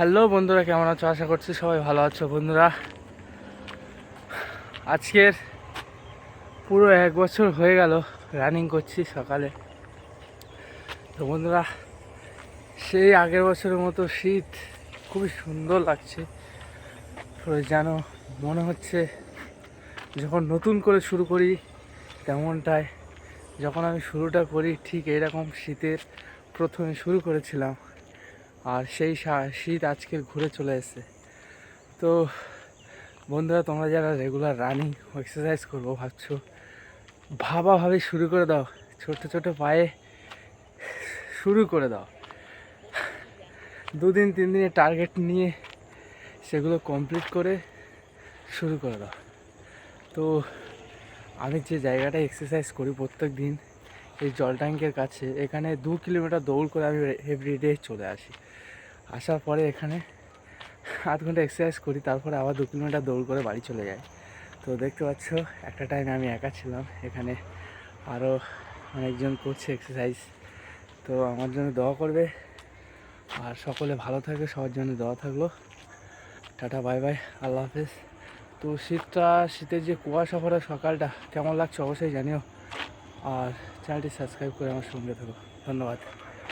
Hello বন্ধুরা, কেমন আছো? আশা করছি সবাই ভালো আছো বন্ধুরা। আজকের পুরো এক বছর হয়ে গেল রানিং করছি সকালে। তো বন্ধুরা, সেই আগের বছরের মতো শীত খুবই সুন্দর লাগছে। যেন মনে হচ্ছে যখন নতুন করে শুরু করি তেমনটাই, যখন আমি শুরুটা করি ঠিক এরকম শীতের প্রথমে শুরু করেছিলাম। আর সেই শীত আজকের ঘুরে চলে এসেছে। তো বন্ধুরা, তোমরা যারা রেগুলার রানিং এক্সারসাইজ করব ভাবছ ভাবাভাবে শুরু করে দাও। ছোট ছোট পায়ে শুরু করে দাও। দুদিন তিন দিনের টার্গেট নিয়ে সেগুলো কমপ্লিট করে শুরু করে দাও। তো আমি যে জায়গাটায় এক্সারসাইজ করি প্রত্যেক দিন এই জল ট্যাঙ্কের কাছে এখানে দু কিলোমিটার দৌড় করে আমি এভরিডে চলে আসি। আসার পরে এখানে আধ ঘণ্টা এক্সারসাইজ করি, তারপরে আবার দু কিলোমিটার দৌড় করে বাড়ি চলে যাই। তো দেখতে পাচ্ছ, একটা টাইমে আমি একা ছিলাম। এখানে আরও অনেকজন করছে এক্সারসাইজ তো আমার জন্য দোয়া করবে। আর সকলে ভালো থাকবে, সবার জন্য দোয়া থাকল। টাটা বাই বাই আল্লাহ হাফেজ। তো শীতটা, শীতের যে কুয়াশা ভরা সকালটা কেমন লাগছে অবশ্যই জানিও। আর চ্যানেলটি সাবস্ক্রাইব করে আমার সঙ্গে থাকো। ধন্যবাদ।